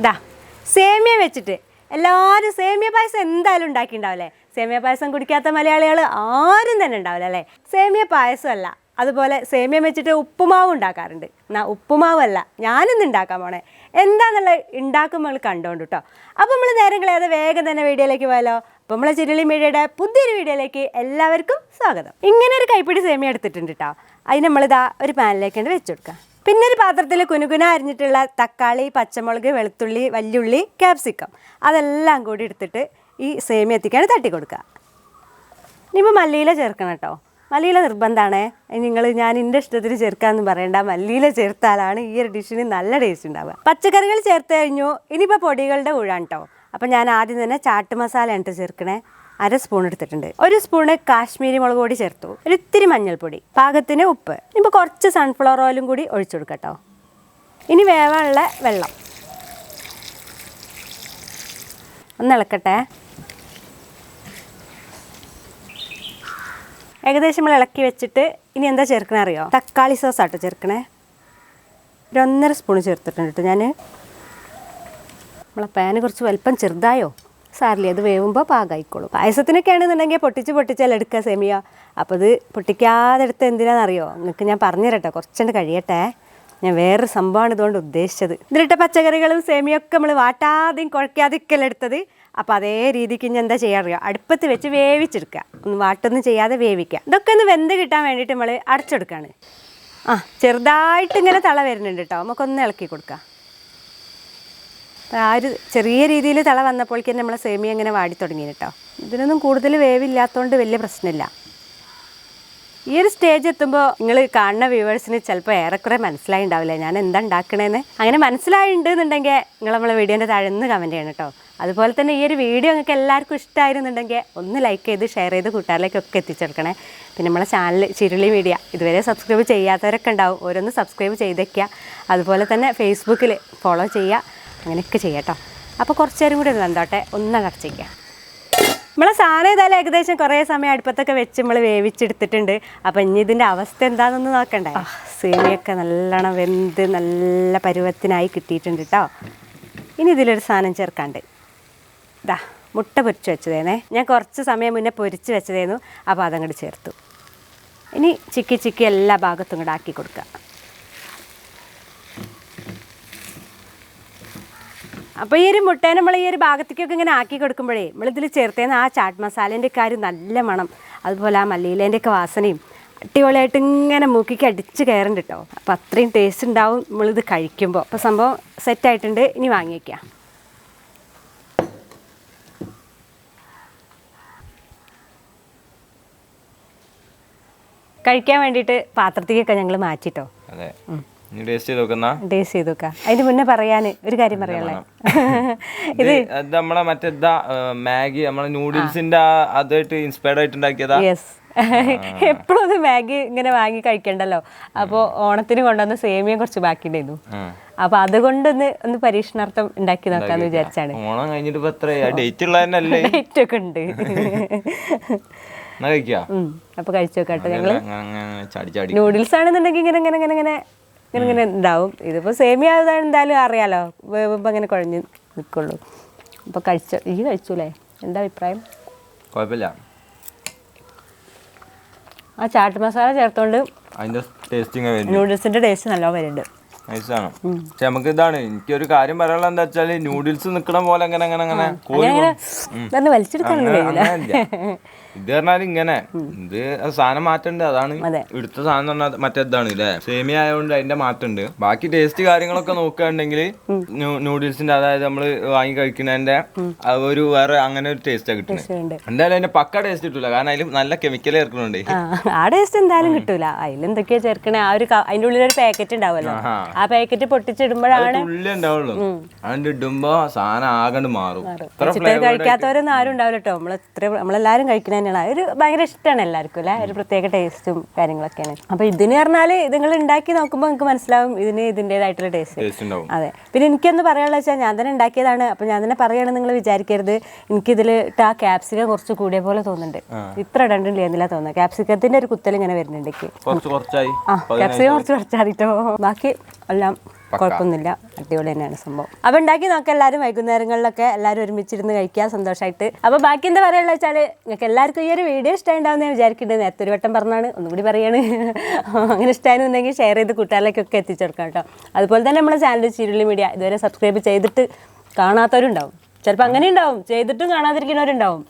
ഇതാ സേമിയ വെച്ചിട്ട്. എല്ലാവരും സേമിയ പായസം എന്തായാലും ഉണ്ടാക്കിയിട്ടുണ്ടാവില്ലേ സേമിയ പായസം കുടിക്കാത്ത മലയാളികൾ ആരും തന്നെ ഉണ്ടാവില്ല അല്ലേ? സേമിയ പായസമല്ല. അതുപോലെ സേമിയ വെച്ചിട്ട് ഉപ്പുമാവ് ഉണ്ടാക്കാറുണ്ട്. എന്നാൽ ഉപ്പുമാവല്ല ഞാനിന്ന് ഉണ്ടാക്കാൻ പോണേ. എന്താണെന്നുള്ള ഉണ്ടാക്കുമ്പോൾ നമ്മൾ കണ്ടോണ്ട് കേട്ടോ അപ്പോൾ നമ്മൾ നേരം കളയാതെ വേഗം തന്നെ വീഡിയോയിലേക്ക് പോയാലോ? അപ്പോൾ നമ്മളെ ചിരളി മീഡിയയുടെ പുതിയൊരു വീഡിയോയിലേക്ക് എല്ലാവർക്കും സ്വാഗതം. ഇങ്ങനെ ഒരു കൈപ്പിടി സേമിയ എടുത്തിട്ടുണ്ട് കേട്ടോ അതിന് നമ്മളിതാ ഒരു പാനിലേക്ക് വെച്ചു കൊടുക്കാം. പിന്നെ ഒരു പാത്രത്തിൽ കുനുകുന അരിഞ്ഞിട്ടുള്ള തക്കാളി പച്ചമുളക് വെളുത്തുള്ളി വല്യുള്ളി ക്യാപ്സിക്കം അതെല്ലാം കൂടി എടുത്തിട്ട് ഈ സേമിയ എത്തിക്കാണ് തട്ടി കൊടുക്കുക. ഇനിയിപ്പോൾ മല്ലിയില ചേർക്കണം കേട്ടോ. മല്ലിയില നിർബന്ധമാണ് നിങ്ങൾ ഞാൻ എന്റെ ഇഷ്ടത്തിന് ചേർക്കാമെന്ന് പറയണ്ട. മല്ലിയില ചേർത്താലാണ് ഈ ഒരു ഡിഷിന് നല്ല ടേസ്റ്റ് ഉണ്ടാവുക. പച്ചക്കറികൾ ചേർത്ത് കഴിഞ്ഞു. ഇനിയിപ്പോൾ പൊടികളുടെ ഊഴാണ് കേട്ടോ. അപ്പം ഞാൻ ആദ്യം തന്നെ ചാട്ട് മസാല ഉണ്ട് ചേർക്കണേ. അര സ്പൂൺ എടുത്തിട്ടുണ്ട്. ഒരു സ്പൂണ് കാശ്മീരി മുളക് പൊടി ചേർത്തു. ഒരു ഇത്തിരി മഞ്ഞൾപ്പൊടി. പാകത്തിന് ഉപ്പ്. ഇപ്പോൾ കുറച്ച് സൺഫ്ലവർ ഓയിലും കൂടി ഒഴിച്ചു കൊടുക്കട്ടോ ഇനി വേവാനുള്ള വെള്ളം. ഒന്ന് ഇളക്കട്ടെ. ഏകദേശം നമ്മൾ ഇളക്കി വെച്ചിട്ട് ഇനി എന്താ ചേർക്കണേ അറിയോ? തക്കാളി സോസ് ആട്ടോ ചേർക്കണേ. ഒരു ഒന്നര സ്പൂൺ ചേർത്തിട്ടുണ്ട് കേട്ടോ ഞാൻ നമ്മളെ പാന് കുറച്ച് വലിപ്പം ചെറുതായോ? സാറില്ല അത് വേവുമ്പോൾ പാകമായിക്കോളും പായസത്തിനൊക്കെ ആണെന്നുണ്ടെങ്കിൽ പൊട്ടിച്ച് പൊട്ടിച്ചാൽ എടുക്കുക സെമിയ. അപ്പോൾ ഇത് പൊട്ടിക്കാതെ എടുത്ത് എന്തിനാണെന്നറിയോ? നിങ്ങൾക്ക് ഞാൻ പറഞ്ഞു തരട്ടെ കുറച്ചുകൊണ്ട് കഴിയട്ടെ. ഞാൻ വേറൊരു സംഭവമാണ് ഇതുകൊണ്ട് ഉദ്ദേശിച്ചത്. ഇതിലിട്ട പച്ചക്കറികളും സേമിയൊക്കെ നമ്മൾ വാട്ടാതെയും കുഴക്കാതെയൊക്കെയല്ല എടുത്തത്. അപ്പോൾ അതേ രീതിക്ക് ഞാൻ എന്താ ചെയ്യാറിയോ അടുപ്പത്ത് വെച്ച് വേവിച്ചെടുക്കുക. ഒന്ന് വാട്ടൊന്നും ചെയ്യാതെ വേവിക്കുക. ഇതൊക്കെ ഒന്ന് വെന്ത് കിട്ടാൻ വേണ്ടിയിട്ട് നമ്മൾ അടച്ചെടുക്കുകയാണ് ആ ചെറുതായിട്ട് ഇങ്ങനെ തള വരുന്നുണ്ട് കേട്ടോ. നമുക്കൊന്ന് ഇളക്കി കൊടുക്കാം. ആ ഒരു ചെറിയ രീതിയിൽ തള വന്നപ്പോഴേക്കും നമ്മൾ സേമി ഇങ്ങനെ വാടി തുടങ്ങി കേട്ടോ. ഇതിനൊന്നും കൂടുതൽ വേവില്ലാത്തതുകൊണ്ട് വലിയ പ്രശ്നമില്ല. ഈ ഒരു സ്റ്റേജ് എത്തുമ്പോൾ നിങ്ങൾ കാണുന്ന വ്യൂവേഴ്സിന് ചിലപ്പോൾ ഏറെക്കുറെ മനസ്സിലായി ഉണ്ടാവില്ല ഞാൻ എന്താ ഉണ്ടാക്കണേന്ന് അങ്ങനെ മനസ്സിലായിട്ടുണ്ട് എന്നുണ്ടെങ്കിൽ നിങ്ങൾ നമ്മളെ വീഡിയോന്റെ താഴെന്ന് കമന്റ് ചെയ്യണം കേട്ടോ. അതുപോലെ തന്നെ ഈ ഒരു വീഡിയോ നിങ്ങൾക്ക് എല്ലാവർക്കും ഇഷ്ടമായിരുന്നുണ്ടെങ്കിൽ ഒന്ന് ലൈക്ക് ചെയ്ത് ഷെയർ ചെയ്ത് കൂട്ടുകാരിലേക്കൊക്കെ എത്തിച്ചെടുക്കണേ പിന്നെ നമ്മളെ ചാനൽ ചിരുളി മീഡിയ ഇതുവരെ സബ്സ്ക്രൈബ് ചെയ്യാത്തവരൊക്കെ ഉണ്ടാവും ഓരോന്ന് സബ്സ്ക്രൈബ് ചെയ്തേക്കുക. അതുപോലെ തന്നെ ഫേസ്ബുക്കിൽ ഫോളോ ചെയ്യുക. അങ്ങനെയൊക്കെ ചെയ്യാം അപ്പോൾ കുറച്ച് നേരം കൂടി ഒന്ന് വന്നോട്ടെ ഒന്ന് അടച്ചേക്കാം നമ്മളെ സാധനം ഏതായാലും ഏകദേശം കുറേ സമയം അടുപ്പത്തൊക്കെ വെച്ച് നമ്മൾ വേവിച്ചെടുത്തിട്ടുണ്ട്. അപ്പം ഇനി ഇതിന്റെ അവസ്ഥ എന്താണെന്ന് നോക്കണ്ടേ? സേമിയൊക്കെ നല്ലോണം വെന്ത് നല്ല പരുവത്തിനായി കിട്ടിയിട്ടുണ്ട് കേട്ടോ ഇനി ഇതിലൊരു സാധനം ചേർക്കാണ്ട്. ഇതാ മുട്ട പൊരിച്ച് വെച്ചതേനേ ഞാൻ കുറച്ച് സമയം മുന്നേ പൊരിച്ച് വെച്ചതേന്നു. അപ്പോൾ അതങ്ങോട്ട് ചേർത്തു. ഇനി ചിക്കി ചിക്കി എല്ലാ ഭാഗത്തും കൂടെ ആക്കി കൊടുക്കുക അപ്പോൾ ഈ ഒരു മുട്ടേനെ നമ്മൾ ഈ ഒരു ഭാഗത്തേക്കൊക്കെ ഇങ്ങനെ ആക്കി കൊടുക്കുമ്പോഴേ നമ്മളിതിൽ ചേർത്തേന്ന് ആ ചാട്ട് മസാലേന്റെ കാര്യം നല്ല മണം അതുപോലെ ആ മല്ലിയിലേന്റെ ഒക്കെ വാസനയും അടിപൊളിയായിട്ട് ഇങ്ങനെ മൂക്കിക്ക് അടിച്ച് കയറുന്നുണ്ട് കേട്ടോ അപ്പോൾ അത്രയും ടേസ്റ്റ് ഉണ്ടാവും നമ്മളിത് കഴിക്കുമ്പോൾ അപ്പോൾ സംഭവം സെറ്റായിട്ടുണ്ട് ഇനി വാങ്ങി വാങ്ങിയേക്കാം കഴിക്കാൻ വേണ്ടിയിട്ട് പാത്രത്തേക്കൊക്കെ ഞങ്ങൾ മാറ്റിട്ടോ. അതെ. ടേസ്റ്റ് ചെയ്ത് നോക്കാം അതിന് മുന്നേ പറയാൻ ഒരു കാര്യം പറയാനുള്ളത് ഇത് നമ്മളെ മറ്റേതാ മാഗി നമ്മളെ നൂഡിൽസിന്റെ അതായിട്ട് ഇൻസ്പയർഡ് ആയിട്ട് ഉണ്ടാക്കിയതാ യെസ് എപ്പോഴും അത് മാഗി ഇങ്ങനെ വാങ്ങി കഴിക്കണ്ടല്ലോ. അപ്പോൾ ഓണത്തിന് കൊണ്ടുവന്ന സേമിയ കുറച്ച് ബാക്കി ഉണ്ടായിരുന്നു അപ്പോൾ അതുകൊണ്ടൊന്ന് ഒന്ന് പരീക്ഷണാർത്ഥം ഉണ്ടാക്കി നോക്കാന്ന് വിചാരിച്ചാണ്. ഓണം കഴിഞ്ഞിട്ട് ഡേറ്റ് ഡേറ്റ് ഒക്കെ ഉണ്ട്. അപ്പൊ കഴിച്ചു നോക്കട്ടെ ഞങ്ങൾ. നൂഡിൽസ് ആണെന്നുണ്ടെങ്കിൽ ഇങ്ങനെ ഇങ്ങനെ ഇങ്ങനെ ഇങ്ങനെ ഇങ്ങനെ ഇങ്ങനെ ഉണ്ടാവും. ഇതിപ്പോൾ സേമിയ എന്തായാലും അറിയാലോ. വേവുമ്പോൾ ഇങ്ങനെ കുഴഞ്ഞ് നിൽക്കുള്ളൂ അപ്പോൾ കഴിച്ച? ഈ കഴിച്ചൂലേ? എന്താ അഭിപ്രായം? കുഴപ്പമില്ല. ആ ചാട്ട് മസാല ചേർത്തോണ്ട് അതിന്റെ ടേസ്റ്റിംഗ് വരുന്നു നൂഡിൽസിന്റെ ടേസ്റ്റ് നല്ലോണം വരുന്നുണ്ട്. നൈസാണ്. പക്ഷെ നമുക്ക് ഇതാണ് എനിക്കൊരു കാര്യം പറയാനുള്ള എന്താ വെച്ചാൽ നൂഡിൽസ് നിക്കണ പോലെ അങ്ങനെ അങ്ങനെ അങ്ങനെ കോഴി ഇത് പറഞ്ഞാൽ ഇങ്ങനെ. ഇത് സാധനം മാറ്റണ്ട് അതാണ്. അതെ. എടുത്ത സാധനം പറഞ്ഞാൽ മറ്റേതാണ് ഇല്ലേ? സേമിയ ആയതുകൊണ്ട് അതിന്റെ മാറ്റമുണ്ട് ബാക്കി ടേസ്റ്റ് കാര്യങ്ങളൊക്കെ നോക്കുകയാണെങ്കിൽ നൂഡിൽസിന്റെ അതായത് നമ്മൾ വാങ്ങി കഴിക്കുന്നതിന്റെ ഒരു വേറെ അങ്ങനെ ഒരു ടേസ്റ്റാണ് കിട്ടുന്നത് എന്തായാലും അതിന്റെ പക്ക ടേസ്റ്റ് കിട്ടൂല. കാരണം അതിൽ നല്ല കെമിക്കൽ ചേർക്കുന്നുണ്ട്. ആ ടേസ്റ്റ് എന്തായാലും കിട്ടൂല. അതിലെന്തൊക്കെയാ ചേർക്കണേ. ആ ഒരു അതിന്റെ ഉള്ളിൽ ഒരു പാക്കറ്റ് ഉണ്ടാവുമല്ലോ. ആ പാക്കറ്റ് പൊട്ടിച്ചിടുമ്പോഴാണ് തുള്ളി ഉണ്ടാവുള്ളൂ. അതുകൊണ്ട് ഇടുമ്പോ സാധനം ആകണ്ട് മാറും. കഴിക്കാത്തവരൊന്നും ആരും ഉണ്ടാവില്ല കേട്ടോ നമ്മൾ ഇത്ര നമ്മളെല്ലാവരും കഴിക്കണ തന്നെയാണ്. ഒരു ഭയങ്കര ഇഷ്ടമാണ് എല്ലാവർക്കും അല്ലേ? ഒരു പ്രത്യേക ടേസ്റ്റും കാര്യങ്ങളൊക്കെയാണ്. അപ്പൊ ഇതിന് പറഞ്ഞാൽ നിങ്ങൾ ഉണ്ടാക്കി നോക്കുമ്പോൾ നിങ്ങൾക്ക് മനസ്സിലാവും ഇതിന് ഇതിന്റെതായിട്ടുള്ള ടേസ്റ്റ്. അതെ. പിന്നെ എനിക്കൊന്ന് പറയാനുള്ള വെച്ചാൽ ഞാൻ തന്നെ ഉണ്ടാക്കിയതാണ്. അപ്പോൾ ഞാൻ തന്നെ പറയുകയാണെന്ന് നിങ്ങൾ വിചാരിക്കരുത്. എനിക്കിതിൽ ഇട്ട് ആ ക്യാപ്സിക്കം കുറച്ച് കൂടിയ പോലെ തോന്നുന്നുണ്ട്. ഇത്ര രണ്ടും ലേന്നില്ല തോന്നുന്നത്. ക്യാപ്സിക്കത്തിന്റെ ഒരു കുത്തൽ ഇങ്ങനെ വരുന്നുണ്ട് ആ ക്യാപ്സിക്കം കുറച്ച് കുറച്ചാതിട്ടോ ബാക്കി എല്ലാം കുഴപ്പമൊന്നുമില്ല. അടിപൊളി തന്നെയാണ് സംഭവം. അപ്പോൾ ഉണ്ടാക്കി നോക്കാം എല്ലാവരും വൈകുന്നേരങ്ങളിലൊക്കെ എല്ലാവരും ഒരുമിച്ചിരുന്ന് കഴിക്കുക സന്തോഷമായിട്ട് അപ്പോൾ ബാക്കി എന്താ പറയാനുള്ള വെച്ചാൽ നിങ്ങൾക്ക് എല്ലാവർക്കും ഈ ഒരു വീഡിയോ ഇഷ്ടമുണ്ടാവുന്ന ഞാൻ വിചാരിക്കുന്നുണ്ട്. നേരത്തെ ഒരു വട്ടം പറഞ്ഞാണ് ഒന്നുകൂടി പറയാണ്. അങ്ങനെ ഇഷ്ടമായിരുന്നുണ്ടെങ്കിൽ ഷെയർ ചെയ്ത് കൂട്ടുകാരിലേക്കൊക്കെ എത്തിച്ചു കൊടുക്കാം കേട്ടോ. അതുപോലെ തന്നെ നമ്മുടെ ചാനൽ ചിരുളി മീഡിയ ഇതുവരെ സബ്സ്ക്രൈബ് ചെയ്തിട്ട് കാണാത്തവരുണ്ടാവും. ചിലപ്പോൾ അങ്ങനെ ഉണ്ടാവും ചെയ്തിട്ടും കാണാതിരിക്കുന്നവരുണ്ടാവും.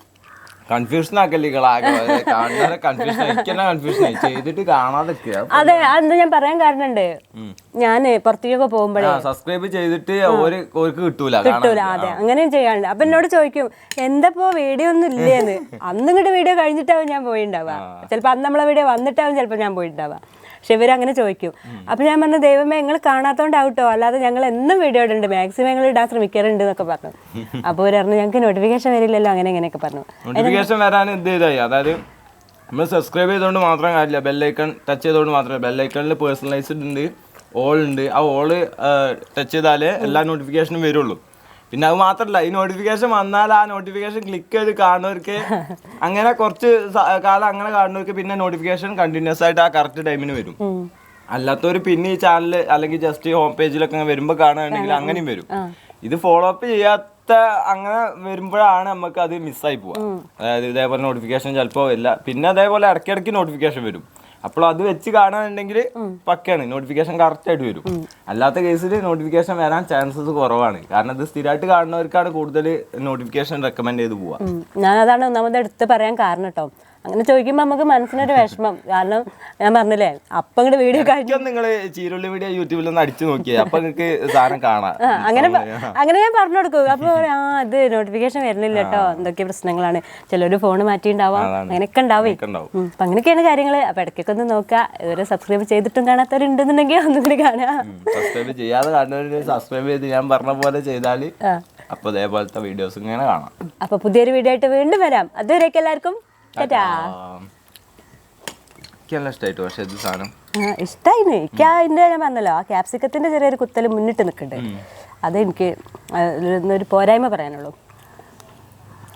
കൺഫ്യൂഷൻ ചെയ്തിട്ട് കാണാതെ അതെ അതെന്താ ഞാൻ പറയാൻ കാരണണ്ട് ഞാൻ പുറത്തേക്കൊക്കെ പോകുമ്പോഴേ സബ്സ്ക്രൈബ് ചെയ്തിട്ട് കിട്ടൂല. കിട്ടൂല അതെ. അങ്ങനെയും ചെയ്യാണ്ട് അപ്പൊ എന്നോട് ചോദിക്കും എന്തപ്പോ വീഡിയോ ഒന്നും ഇല്ലേന്ന്? അന്ന് ഇങ്ങോട്ട് വീഡിയോ കഴിഞ്ഞിട്ടാവും ഞാൻ പോയിണ്ടാവുക. ചിലപ്പോ അന്ന് നമ്മളെ വീഡിയോ വന്നിട്ടാവും ചിലപ്പോ ഞാൻ പോയിണ്ടാവുക. പക്ഷെ ഇവരങ്ങനെ ചോദിക്കും. അപ്പൊ ഞാൻ പറഞ്ഞു ദൈവമേ ഞങ്ങൾ കാണാത്തോണ്ട് ഔട്ടോ അല്ലാതെ ഞങ്ങൾ എന്നും വീഡിയോ ഇടുന്നുണ്ട് മാക്സിമം ഞങ്ങൾ ഇടാൻ ശ്രമിക്കാറുണ്ട് എന്നൊക്കെ പറഞ്ഞു. അപ്പോൾ ഇവർ പറഞ്ഞു ഞങ്ങൾക്ക് നോട്ടിഫിക്കേഷൻ വരില്ലല്ലോ അങ്ങനെ ഇങ്ങനെയൊക്കെ പറഞ്ഞു. നോട്ടിഫിക്കേഷൻ വരാൻ എന്ത് ചെയ്തായി അതായത് നമ്മൾ സബ്സ്ക്രൈബ് ചെയ്തുകൊണ്ട് മാത്രം കാര്യമില്ല. ബെല്ലൈക്കൺ ടച്ച് ചെയ്തുകൊണ്ട് മാത്രമേ ബെല്ലൈക്കണിൽ പേഴ്സണലൈസ്ഡ് ഉണ്ട് ഓൾ ഉണ്ട്. ആ ഓൾ ടച്ച് ചെയ്താലേ എല്ലാ നോട്ടിഫിക്കേഷനും വരുള്ളൂ. പിന്നെ അത് മാത്രല്ല ഈ നോട്ടിഫിക്കേഷൻ വന്നാൽ ആ നോട്ടിഫിക്കേഷൻ ക്ലിക്ക് ചെയ്ത് കാണുന്നവർക്ക് അങ്ങനെ കുറച്ച് കാലം അങ്ങനെ കാണുന്നവർക്ക് പിന്നെ നോട്ടിഫിക്കേഷൻ കണ്ടിന്യൂസ് ആയിട്ട് ആ കറക്റ്റ് ടൈമിന് വരും. അല്ലാത്തവർ പിന്നെ ഈ ചാനൽ അല്ലെങ്കിൽ ജസ്റ്റ് ഹോം പേജിലൊക്കെ വരുമ്പോൾ കാണുകയാണെങ്കിൽ അങ്ങനെയും വരും. ഇത് ഫോളോ അപ്പ് ചെയ്യാത്ത അങ്ങനെ വരുമ്പോഴാണ് നമുക്ക് അത് മിസ്സായി പോവുക. അതായത് ഇതേപോലെ നോട്ടിഫിക്കേഷൻ ചിലപ്പോൾ ഇല്ല പിന്നെ അതേപോലെ ഇടയ്ക്കിടയ്ക്ക് നോട്ടിഫിക്കേഷൻ വരും. അപ്പോൾ അത് വെച്ച് കാണാനുണ്ടെങ്കിൽ പക്കയാണ്. നോട്ടിഫിക്കേഷൻ കറക്റ്റ് ആയിട്ട് വരും. അല്ലാത്ത കേസിൽ നോട്ടിഫിക്കേഷൻ വരാൻ ചാൻസസ് കുറവാണ്. കാരണം ഇത് സ്ഥിരമായിട്ട് കാണുന്നവർക്കാണ് കൂടുതൽ നോട്ടിഫിക്കേഷൻ റെക്കമെൻഡ് ചെയ്ത് പോവുക. ഞാൻ അതാണ് ഒന്നാമത് എടുത്ത് പറയാൻ കാരണം കേട്ടോ. അങ്ങനെ ചോദിക്കുമ്പോൾ നമുക്ക് മനസ്സിനൊരു വിഷമം. കാരണം ഞാൻ പറഞ്ഞില്ലേ അപ്പം വീഡിയോ കഴിഞ്ഞു നിങ്ങൾ ചീരുള്ളി വീഡിയോ യൂട്യൂബിൽ ഒന്ന് അടിച്ചു നോക്കിയേ. അപ്പൊ നിങ്ങൾക്ക് സാധനം കാണാം. അങ്ങനെ അങ്ങനെ ഞാൻ പറഞ്ഞു കൊടുക്കും. അപ്പൊ ആ ഇത് നോട്ടിഫിക്കേഷൻ വരുന്നില്ല കേട്ടോ എന്തൊക്കെ പ്രശ്നങ്ങളാണ്? ചിലർ ഫോൺ മാറ്റിണ്ടാവാം അങ്ങനെയൊക്കെ ഉണ്ടാവേ. അപ്പൊ അങ്ങനെയൊക്കെയാണ് കാര്യങ്ങൾ അപ്പൊ ഇടയ്ക്കൊക്കെ ഒന്ന് നോക്കുക. ഇവരെ സബ്സ്ക്രൈബ് ചെയ്തിട്ടും കാണാത്തവരുണ്ടെന്നുണ്ടെങ്കിൽ ഒന്നും കൂടി കാണാം സബ്സ്ക്രൈബ് ചെയ്യാതെ സബ്സ്ക്രൈബ് ചെയ്ത് ഞാൻ പറഞ്ഞ പോലെ ചെയ്താൽ. അപ്പൊ ഇതേപോലത്തെ വീഡിയോസ് ഇങ്ങനെ കാണാം. അപ്പൊ പുതിയൊരു വീഡിയോ ആയിട്ട് വീണ്ടും വരാം. അതുവരെയൊക്കെ എല്ലാവർക്കും എനിക്കെല്ലാം ഇഷ്ടമായിട്ട് പക്ഷെ ഇത് സാധനം. ആ, ഇഷ്ടായിന്. എനിക്ക് അതിന്റെ ഞാൻ പറഞ്ഞല്ലോ ആ ക്യാപ്സിക്കത്തിന്റെ ചെറിയൊരു കുത്തൽ മുന്നിട്ട് നിൽക്കുന്നുണ്ട് അത് എനിക്ക് ഒരു പോരായ്മ പറയാനുള്ളൂ.